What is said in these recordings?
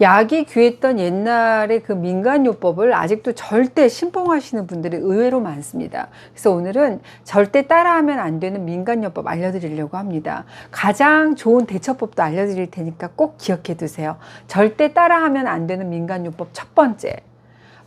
약이 귀했던 옛날의 그 민간요법을 아직도 절대 신봉하시는 분들이 의외로 많습니다. 그래서 오늘은 절대 따라하면 안 되는 민간요법 알려드리려고 합니다. 가장 좋은 대처법도 알려드릴 테니까 꼭 기억해 두세요. 절대 따라하면 안 되는 민간요법 첫 번째.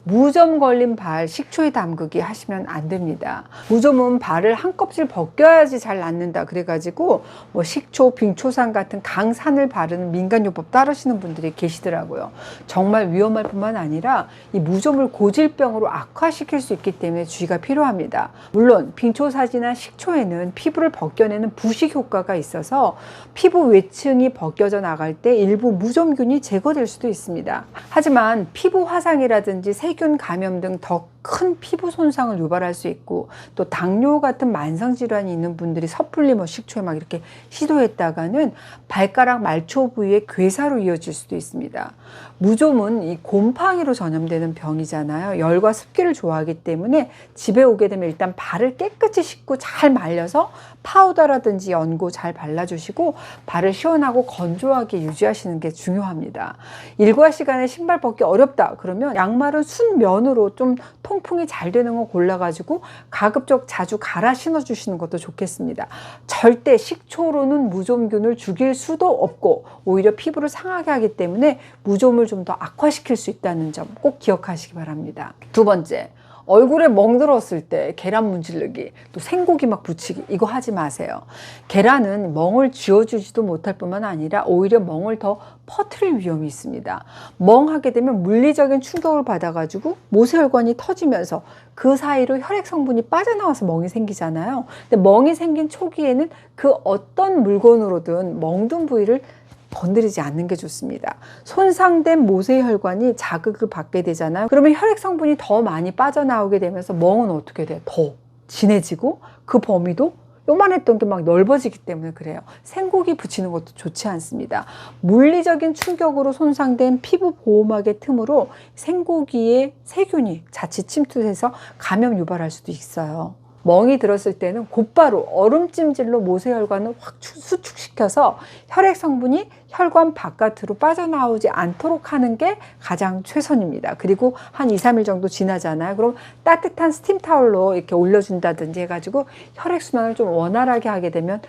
무좀 걸린 발 식초에 담그기 하시면 안 됩니다. 무좀은 발을 한 껍질 벗겨야지 잘 낫는다 그래가지고 뭐 식초, 빙초산 같은 강산을 바르는 민간요법 따르시는 분들이 계시더라고요. 정말 위험할 뿐만 아니라 이 무좀을 고질병으로 악화시킬 수 있기 때문에 주의가 필요합니다. 물론 빙초사지나 식초에는 피부를 벗겨내는 부식 효과가 있어서 피부 외층이 벗겨져 나갈 때 일부 무좀균이 제거될 수도 있습니다. 하지만 피부 화상이라든지 세균 감염 등 더큰 피부 손상을 유발할 수 있고 또 당뇨 같은 만성 질환이 있는 분들이 섣불리 뭐 식초에 막 이렇게 시도했다가는 발가락 말초 부위의 괴사로 이어질 수도 있습니다. 무좀은 이 곰팡이로 전염되는 병이잖아요. 열과 습기를 좋아하기 때문에 집에 오게 되면 일단 발을 깨끗이 씻고 잘 말려서 파우더라든지 연고 잘 발라주시고 발을 시원하고 건조하게 유지하시는 게 중요합니다. 일과 시간에 신발 벗기 어렵다 그러면 양말은 순면으로 좀 통 풍이 잘 되는 거 골라가지고 가급적 자주 갈아 신어주시는 것도 좋겠습니다. 절대 식초로는 무좀균을 죽일 수도 없고 오히려 피부를 상하게 하기 때문에 무좀을 좀 더 악화시킬 수 있다는 점 꼭 기억하시기 바랍니다. 두 번째. 얼굴에 멍들었을 때 계란 문지르기, 또 생고기 막 붙이기 이거 하지 마세요. 계란은 멍을 쥐어주지도 못할 뿐만 아니라 오히려 멍을 더 퍼뜨릴 위험이 있습니다. 멍하게 되면 물리적인 충격을 받아가지고 모세혈관이 터지면서 그 사이로 혈액 성분이 빠져나와서 멍이 생기잖아요. 근데 멍이 생긴 초기에는 그 어떤 물건으로든 멍든 부위를 건드리지 않는 게 좋습니다. 손상된 모세 혈관이 자극을 받게 되잖아요. 그러면 혈액 성분이 더 많이 빠져나오게 되면서 멍은 어떻게 돼요? 더 진해지고 그 범위도 요만했던 게 막 넓어지기 때문에 그래요. 생고기 붙이는 것도 좋지 않습니다. 물리적인 충격으로 손상된 피부 보호막의 틈으로 생고기의 세균이 자칫 침투해서 감염 유발할 수도 있어요. 멍이 들었을 때는 곧바로 얼음찜질로 모세혈관을 확 수축시켜서 혈액 성분이 혈관 바깥으로 빠져나오지 않도록 하는 게 가장 최선입니다. 그리고 한 2, 3일 정도 지나잖아요. 그럼 따뜻한 스팀 타올로 이렇게 올려준다든지 해가지고 혈액순환을 좀 원활하게 하게 되면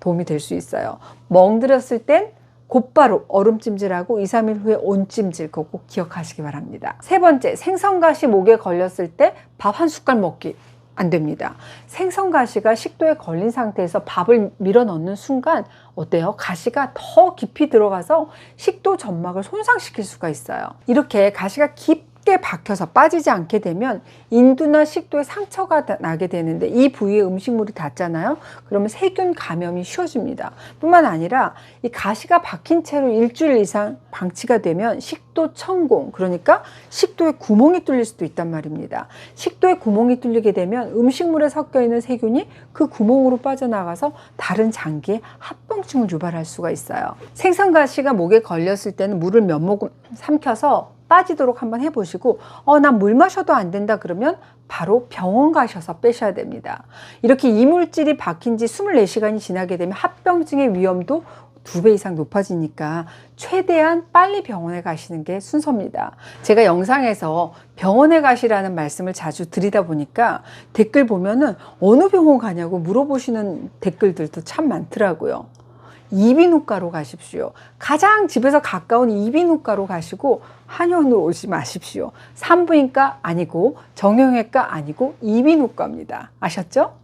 도움이 될 수 있어요. 멍들었을 땐 곧바로 얼음찜질하고 2, 3일 후에 온찜질 그거 꼭 기억하시기 바랍니다. 세 번째, 생선가시 목에 걸렸을 때 밥 한 숟갈 먹기. 안 됩니다. 생선 가시가 식도에 걸린 상태에서 밥을 밀어 넣는 순간 어때요? 가시가 더 깊이 들어가서 식도 점막을 손상시킬 수가 있어요. 이렇게 가시가 깊 게 박혀서 빠지지 않게 되면 인두나 식도에 상처가 나게 되는데 이 부위에 음식물이 닿잖아요. 그러면 세균 감염이 쉬워집니다. 뿐만 아니라 이 가시가 박힌 채로 일주일 이상 방치가 되면 식도 천공 그러니까 식도에 구멍이 뚫릴 수도 있단 말입니다. 식도에 구멍이 뚫리게 되면 음식물에 섞여 있는 세균이 그 구멍으로 빠져나가서 다른 장기에 합병증을 유발할 수가 있어요. 생선 가시가 목에 걸렸을 때는 물을 몇 모금 삼켜서 빠지도록 한번 해보시고 어 난 물 마셔도 안 된다 그러면 바로 병원 가셔서 빼셔야 됩니다. 이렇게 이물질이 박힌 지 24시간이 지나게 되면 합병증의 위험도 두 배 이상 높아지니까 최대한 빨리 병원에 가시는 게 순서입니다. 제가 영상에서 병원에 가시라는 말씀을 자주 드리다 보니까 댓글 보면은 어느 병원 가냐고 물어보시는 댓글들도 참 많더라고요. 이비인후과로 가십시오. 가장 집에서 가까운 이비인후과로 가시고 한의원으로 오지 마십시오. 산부인과 아니고 정형외과 아니고 이비인후과입니다. 아셨죠?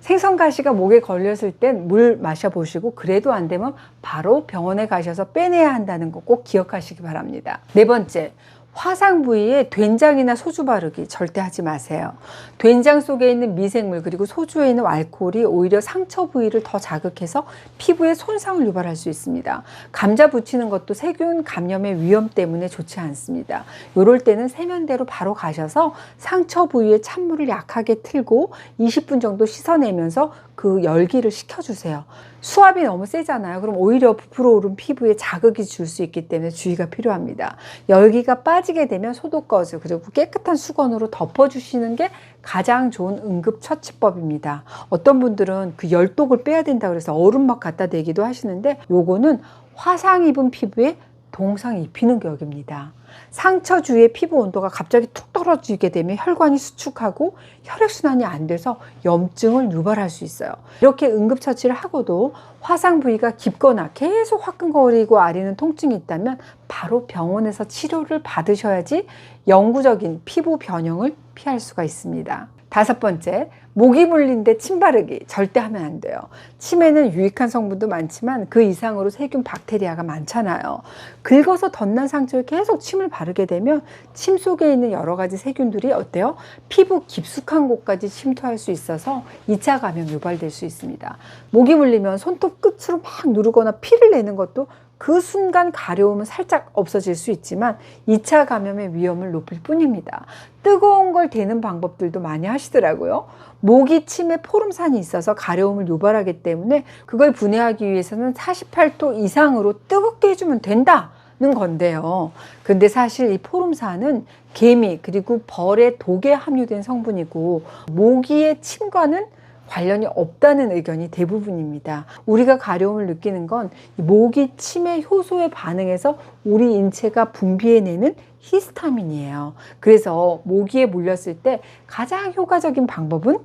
생선가시가 목에 걸렸을 땐 물 마셔보시고 그래도 안 되면 바로 병원에 가셔서 빼내야 한다는 거 꼭 기억하시기 바랍니다. 네 번째, 화상 부위에 된장이나 소주 바르기 절대 하지 마세요. 된장 속에 있는 미생물 그리고 소주에 있는 알코올이 오히려 상처 부위를 더 자극해서 피부에 손상을 유발할 수 있습니다. 감자 붙이는 것도 세균 감염의 위험 때문에 좋지 않습니다. 이럴 때는 세면대로 바로 가셔서 상처 부위에 찬물을 약하게 틀고 20분 정도 씻어내면서 그 열기를 식혀주세요. 수압이 너무 세잖아요. 그럼 오히려 부풀어 오른 피부에 자극이 줄 수 있기 때문에 주의가 필요합니다. 열기가 빠지게 되면 소독거즈 그리고 깨끗한 수건으로 덮어주시는 게 가장 좋은 응급처치법입니다. 어떤 분들은 그 열독을 빼야 된다 그래서 얼음 막 갖다 대기도 하시는데 요거는 화상 입은 피부에 동상 입히는 격입니다. 상처 주위의 피부 온도가 갑자기 툭 떨어지게 되면 혈관이 수축하고 혈액순환이 안 돼서 염증을 유발할 수 있어요. 이렇게 응급처치를 하고도 화상 부위가 깊거나 계속 화끈거리고 아리는 통증이 있다면 바로 병원에서 치료를 받으셔야지 영구적인 피부 변형을 피할 수가 있습니다. 다섯 번째, 모기 물린데 침 바르기 절대 하면 안 돼요. 침에는 유익한 성분도 많지만 그 이상으로 세균 박테리아가 많잖아요. 긁어서 덧난 상처에 계속 침을 바르게 되면 침 속에 있는 여러 가지 세균들이 어때요? 피부 깊숙한 곳까지 침투할 수 있어서 2차 감염 유발될 수 있습니다. 모기 물리면 손톱 끝으로 막 누르거나 피를 내는 것도 그 순간 가려움은 살짝 없어질 수 있지만 2차 감염의 위험을 높일 뿐입니다. 뜨거운 걸 대는 방법들도 많이 하시더라고요. 모기 침에 포름산이 있어서 가려움을 유발하기 때문에 그걸 분해하기 위해서는 48도 이상으로 뜨겁게 해주면 된다. 는 건데요. 근데 사실 이 포름산은 개미 그리고 벌의 독에 함유된 성분이고 모기의 침과는 관련이 없다는 의견이 대부분입니다. 우리가 가려움을 느끼는 건이 모기 침의 효소에 반응해서 우리 인체가 분비해내는 히스타민이에요. 그래서 모기에 물렸을 때 가장 효과적인 방법은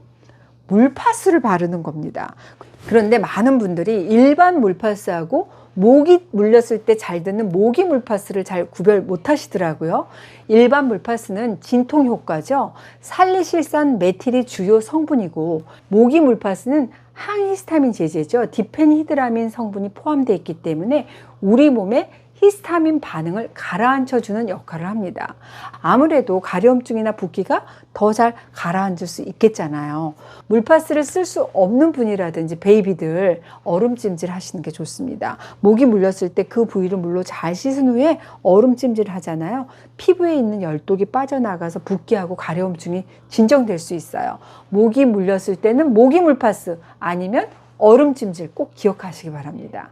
물파스를 바르는 겁니다. 그런데 많은 분들이 일반 물파스하고 모기 물렸을 때 잘 듣는 모기 물파스를 잘 구별 못 하시더라고요. 일반 물파스는 진통 효과죠. 살리실산 메틸이 주요 성분이고 모기 물파스는 항히스타민 제제죠. 디펜히드라민 성분이 포함되어 있기 때문에 우리 몸에 히스타민 반응을 가라앉혀 주는 역할을 합니다. 아무래도 가려움증이나 붓기가 더 잘 가라앉을 수 있겠잖아요. 물파스를 쓸 수 없는 분이라든지 베이비들 얼음찜질 하시는 게 좋습니다. 모기 물렸을 때 그 부위를 물로 잘 씻은 후에 얼음찜질 하잖아요. 피부에 있는 열독이 빠져나가서 붓기하고 가려움증이 진정될 수 있어요. 모기 물렸을 때는 모기 물파스 아니면 얼음찜질 꼭 기억하시기 바랍니다.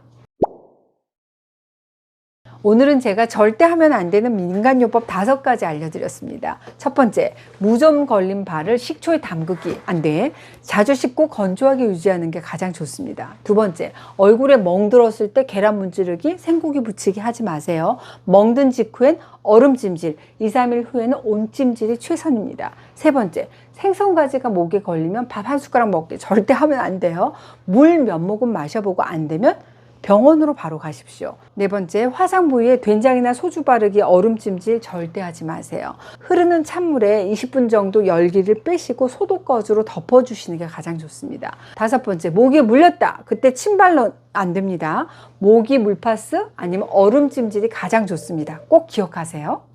오늘은 제가 절대 하면 안 되는 민간요법 다섯 가지 알려드렸습니다. 첫 번째, 무좀 걸린 발을 식초에 담그기 안 돼. 자주 씻고 건조하게 유지하는 게 가장 좋습니다. 두 번째, 얼굴에 멍들었을 때 계란 문지르기, 생고기 부치기 하지 마세요. 멍든 직후엔 얼음 찜질, 2, 3일 후에는 온 찜질이 최선입니다. 세 번째, 생선 가지가 목에 걸리면 밥 한 숟가락 먹기 절대 하면 안 돼요. 물 몇 모금 마셔보고 안 되면 병원으로 바로 가십시오. 네 번째, 화상 부위에 된장이나 소주 바르기, 얼음 찜질 절대 하지 마세요. 흐르는 찬물에 20분 정도 열기를 빼시고 소독거즈로 덮어주시는 게 가장 좋습니다. 다섯 번째, 모기에 물렸다. 그때 침발로 안 됩니다. 모기 물파스 아니면 얼음 찜질이 가장 좋습니다. 꼭 기억하세요.